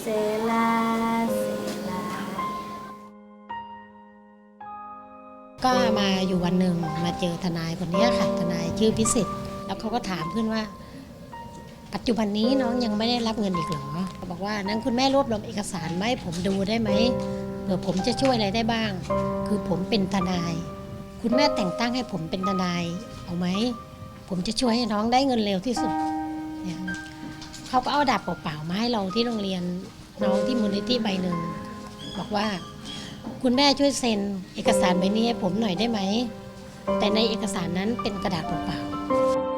เซลาเซลา ก็มาอยู่วันหนึ่งมาเจอทนายคนเนี้ยค่ะ ทนายชื่อพิสิทธิ์แล้วเขาก็ถามเพื่อนว่า ปัจจุบันนี้น้องยังไม่ได้รับเงินอีกเหรอเขาบอกว่านั้นคุณแม่รวบรวมเอกสารมาให้ผมดูได้ไหมเผื่อผมจะช่วยอะไรได้บ้าง คือผมเป็นทนาย คุณแม่แต่งตั้งให้ผมเป็นทนายเอาไหมผมจะช่วยให้น้องได้เงินเร็วที่สุดเนี่ย เขาก็เอาดาบเปล่าๆมาให้เราที่โรงเรียนน้องที่มูลนิธิใบหนึ่งบอกว่า คุณแม่ช่วยเซ็นเอกสารใบนี้ให้ผมหน่อยได้ไหมแต่ในเอกสารนั้นเป็นกระดาษเปล่าๆ